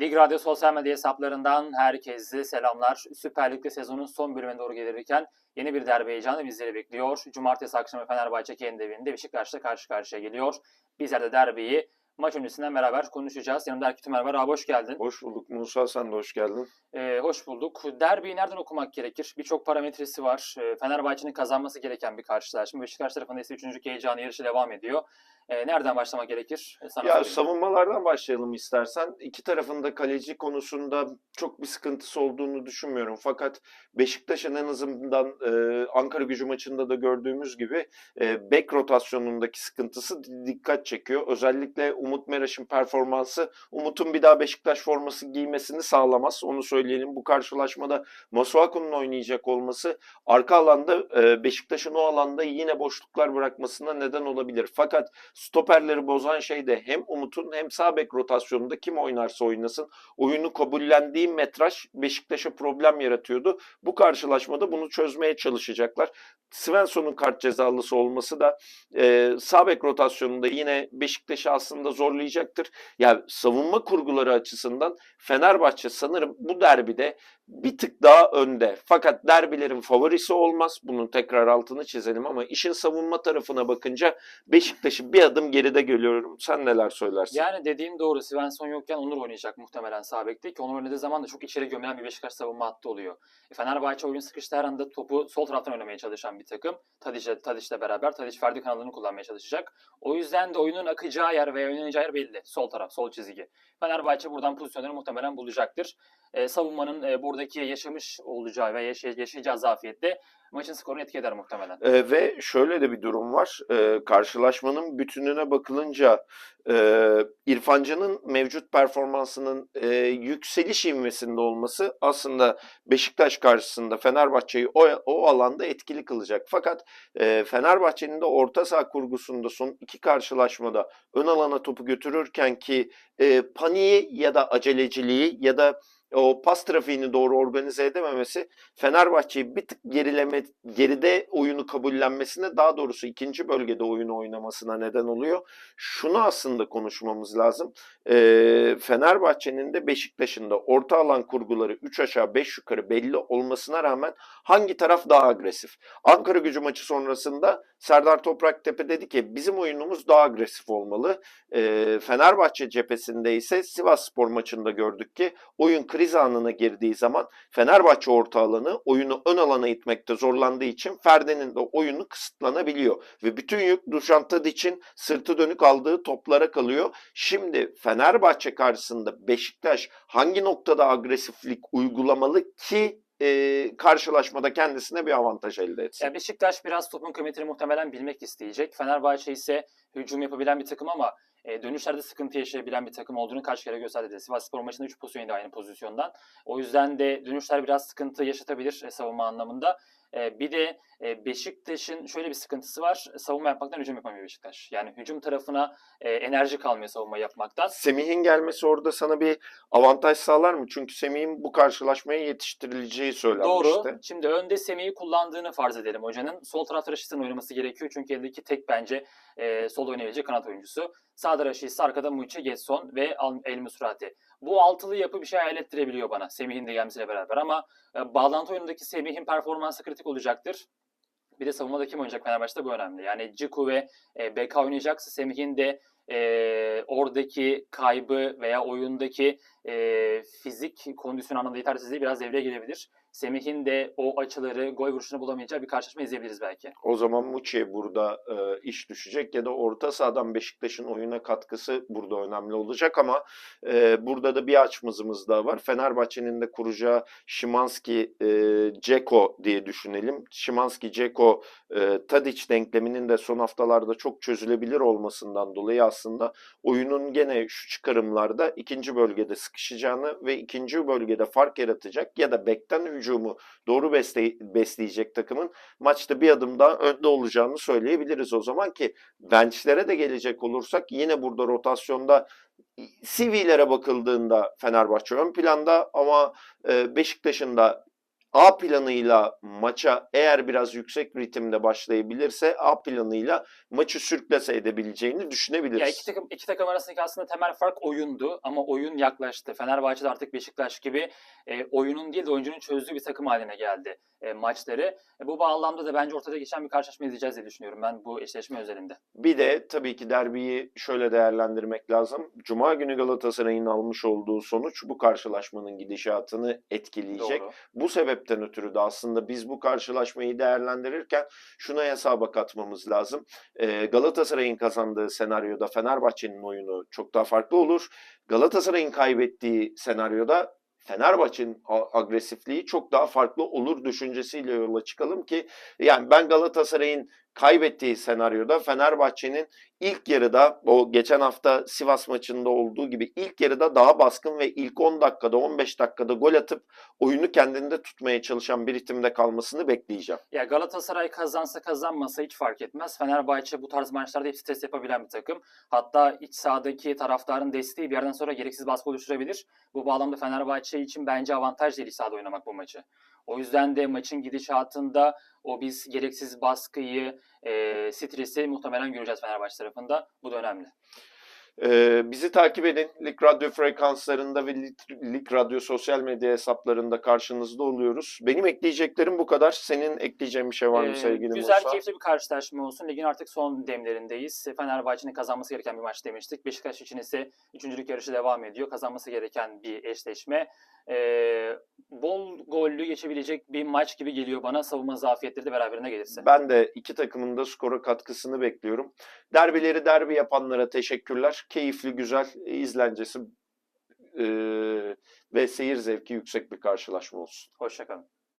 Lig Radyo sosyal medya hesaplarından herkese selamlar. Süper Lig'de sezonun son bölümüne doğru gelirken yeni bir derbi heyecanı bizleri bekliyor. Cumartesi akşamı Fenerbahçe kendi evinde Beşiktaş'la karşı karşıya geliyor. Bizler de derbiyi maç öncesinden beraber konuşacağız. Yanımda Erkut Ömer var. Abi hoş geldin. Hoş bulduk Musa sen de hoş geldin. Ee, hoş bulduk. Derbiyi nereden okumak gerekir? Birçok parametresi var. Ee, Fenerbahçe'nin kazanması gereken bir karşılaşma. Beşiktaş tarafında ise 3. heyecanı yarışı devam ediyor. Ee, nereden başlamak gerekir? Ee, Sana Ya sorayım. savunmalardan başlayalım istersen. İki tarafın da kaleci konusunda çok bir sıkıntısı olduğunu düşünmüyorum. Fakat Beşiktaş'ın en azından e, Ankara gücü maçında da gördüğümüz gibi e, bek rotasyonundaki sıkıntısı di- dikkat çekiyor. Özellikle Umut Meraş'ın performansı Umut'un bir daha Beşiktaş forması giymesini sağlamaz. Onu söyleyelim. Bu karşılaşmada Masuaku'nun oynayacak olması arka alanda e, Beşiktaş'ın o alanda yine boşluklar bırakmasına neden olabilir. Fakat stoperleri bozan şey de hem Umut'un hem sağ bek rotasyonunda kim oynarsa oynasın oyunu kabullendiği metraj Beşiktaş'a problem yaratıyordu. Bu karşılaşmada bunu çözmeye çalışacaklar. Svensson'un kart cezalısı olması da e, sağ bek rotasyonunda yine Beşiktaş'ı aslında zorlayacaktır. Ya savunma kurguları açısından Fenerbahçe sanırım bu derbide bir tık daha önde. Fakat derbilerin favorisi olmaz. Bunun tekrar altını çizelim ama işin savunma tarafına bakınca Beşiktaş'ı bir adım geride görüyorum. Sen neler söylersin? Yani dediğin doğru. Svensson yokken Onur oynayacak muhtemelen sağ bekte ki Onur oynadığı zaman da çok içeri gömülen bir Beşiktaş savunma hattı oluyor. E, Fenerbahçe oyun sıkıştığı her anda topu sol taraftan oynamaya çalışan bir takım. Tadic'le Tadic'le beraber Tadic Ferdi kanalını kullanmaya çalışacak. O yüzden de oyunun akacağı yer veya oynayacağı yer belli. Sol taraf, sol çizgi. Fenerbahçe buradan pozisyonları muhtemelen bulacaktır. E, savunmanın e, buradaki yaşamış olacağı ve yaşay- yaşayacağı zafiyette maçın skorunu etki eder muhtemelen. Ee, ve şöyle de bir durum var. Ee, karşılaşmanın bütününe bakılınca e, İrfan Can'ın mevcut performansının e, yükseliş ivmesinde olması aslında Beşiktaş karşısında Fenerbahçe'yi o, o alanda etkili kılacak. Fakat e, Fenerbahçe'nin de orta saha kurgusunda son iki karşılaşmada ön alana topu götürürken ki e, paniği ya da aceleciliği ya da o pas trafiğini doğru organize edememesi Fenerbahçe'yi bir tık gerileme, geride oyunu kabullenmesine daha doğrusu ikinci bölgede oyunu oynamasına neden oluyor. Şunu aslında konuşmamız lazım. Ee, Fenerbahçe'nin de Beşiktaş'ın da orta alan kurguları 3 aşağı 5 yukarı belli olmasına rağmen hangi taraf daha agresif? Ankara gücü maçı sonrasında Serdar Topraktepe dedi ki bizim oyunumuz daha agresif olmalı. Ee, Fenerbahçe cephesinde ise Sivas Spor maçında gördük ki oyun kriz anına girdiği zaman Fenerbahçe orta alanı oyunu ön alana itmekte zorlandığı için Ferdi'nin de oyunu kısıtlanabiliyor. Ve bütün yük Dušan Tadić'in sırtı dönük aldığı toplara kalıyor. Şimdi Fenerbahçe karşısında Beşiktaş hangi noktada agresiflik uygulamalı ki e, karşılaşmada kendisine bir avantaj elde etsin? Ya Beşiktaş biraz topun kıymetini muhtemelen bilmek isteyecek. Fenerbahçe ise hücum yapabilen bir takım ama e, dönüşlerde sıkıntı yaşayabilen bir takım olduğunu kaç kere gösterdi. Sivas Spor maçında 3 pozisyon aynı pozisyondan. O yüzden de dönüşler biraz sıkıntı yaşatabilir e, savunma anlamında. E, bir de e, Beşiktaş'ın şöyle bir sıkıntısı var. Savunma yapmaktan hücum yapamıyor Beşiktaş. Yani hücum tarafına e, enerji kalmıyor savunma yapmaktan. Semih'in gelmesi orada sana bir avantaj sağlar mı? Çünkü Semih'in bu karşılaşmaya yetiştirileceği söylenmişti. Doğru. Şimdi önde Semih'i kullandığını farz edelim hocanın. Sol tarafta Raşit'in oynaması gerekiyor. Çünkü eldeki tek bence e, sol oynayabilecek kanat oyuncusu. İse arkada Muçi, Getson ve El Musrati. Bu altılı yapı bir şey hayal ettirebiliyor bana Semih'in de gelmesiyle beraber ama e, bağlantı oyunundaki Semih'in performansı kritik olacaktır. Bir de savunmada kim oynayacak Fenerbahçe'de bu önemli. Yani Ciku ve e, BK oynayacaksa Semih'in de e, oradaki kaybı veya oyundaki e, fizik kondisyon anlamında yetersizliği biraz devreye girebilir. Semih'in de o açıları gol vuruşunu bulamayacağı bir karşılaşma izleyebiliriz belki. O zaman Muçi'ye burada e, iş düşecek ya da orta sahadan Beşiktaş'ın oyuna katkısı burada önemli olacak ama e, burada da bir açmazımız daha var. Fenerbahçe'nin de kuracağı Şimanski e, Ceko diye düşünelim. Şimanski Ceko e, Tadic denkleminin de son haftalarda çok çözülebilir olmasından dolayı aslında oyunun gene şu çıkarımlarda ikinci bölgede sıkışacağını ve ikinci bölgede fark yaratacak ya da bekten hücumu doğru besle- besleyecek takımın maçta bir adım daha önde olacağını söyleyebiliriz o zaman ki benchlere de gelecek olursak yine burada rotasyonda CV'lere bakıldığında Fenerbahçe ön planda ama Beşiktaş'ın da A planıyla maça eğer biraz yüksek ritimde başlayabilirse A planıyla maçı sürklase edebileceğini düşünebiliriz. Ya iki takım iki takım arasındaki aslında temel fark oyundu ama oyun yaklaştı. Fenerbahçe'de artık Beşiktaş gibi e, oyunun değil de oyuncunun çözdüğü bir takım haline geldi e, maçları. E, bu bağlamda da bence ortada geçen bir karşılaşma izleyeceğiz diye düşünüyorum ben bu eşleşme özelinde. Bir de tabii ki derbiyi şöyle değerlendirmek lazım. Cuma günü Galatasaray'ın almış olduğu sonuç bu karşılaşmanın gidişatını etkileyecek. Doğru. Bu sebepten ötürü de aslında biz bu karşılaşmayı değerlendirirken şuna hesaba katmamız lazım. Ee, Galatasaray'ın kazandığı senaryoda Fenerbahçe'nin oyunu çok daha farklı olur. Galatasaray'ın kaybettiği senaryoda Fenerbahçe'nin agresifliği çok daha farklı olur düşüncesiyle yola çıkalım ki yani ben Galatasaray'ın kaybettiği senaryoda Fenerbahçe'nin ilk yarıda o geçen hafta Sivas maçında olduğu gibi ilk yarıda daha baskın ve ilk 10 dakikada 15 dakikada gol atıp oyunu kendinde tutmaya çalışan bir ritimde kalmasını bekleyeceğim. Ya Galatasaray kazansa kazanmasa hiç fark etmez. Fenerbahçe bu tarz maçlarda hep stres yapabilen bir takım. Hatta iç sahadaki taraftarın desteği bir yerden sonra gereksiz baskı oluşturabilir. Bu bağlamda Fenerbahçe için bence avantaj değil sahada oynamak bu maçı. O yüzden de maçın gidişatında o biz gereksiz baskıyı, e, stresi muhtemelen göreceğiz Fenerbahçe tarafında. Bu da önemli. Ee, bizi takip edin. Lig Radyo frekanslarında ve Lig, Radyo sosyal medya hesaplarında karşınızda oluyoruz. Benim ekleyeceklerim bu kadar. Senin ekleyeceğin bir şey var mı Ee, sevgili Güzel, Musa? keyifli bir karşılaşma olsun. Ligin artık son demlerindeyiz. Fenerbahçe'nin kazanması gereken bir maç demiştik. Beşiktaş için ise üçüncülük yarışı devam ediyor. Kazanması gereken bir eşleşme. Ee, bol gollü geçebilecek bir maç gibi geliyor bana. Savunma zafiyetleri de beraberine gelirse. Ben de iki takımın da skora katkısını bekliyorum. Derbileri derbi yapanlara teşekkürler. Keyifli, güzel, izlencesi eee, ve seyir zevki yüksek bir karşılaşma olsun. Hoşçakalın.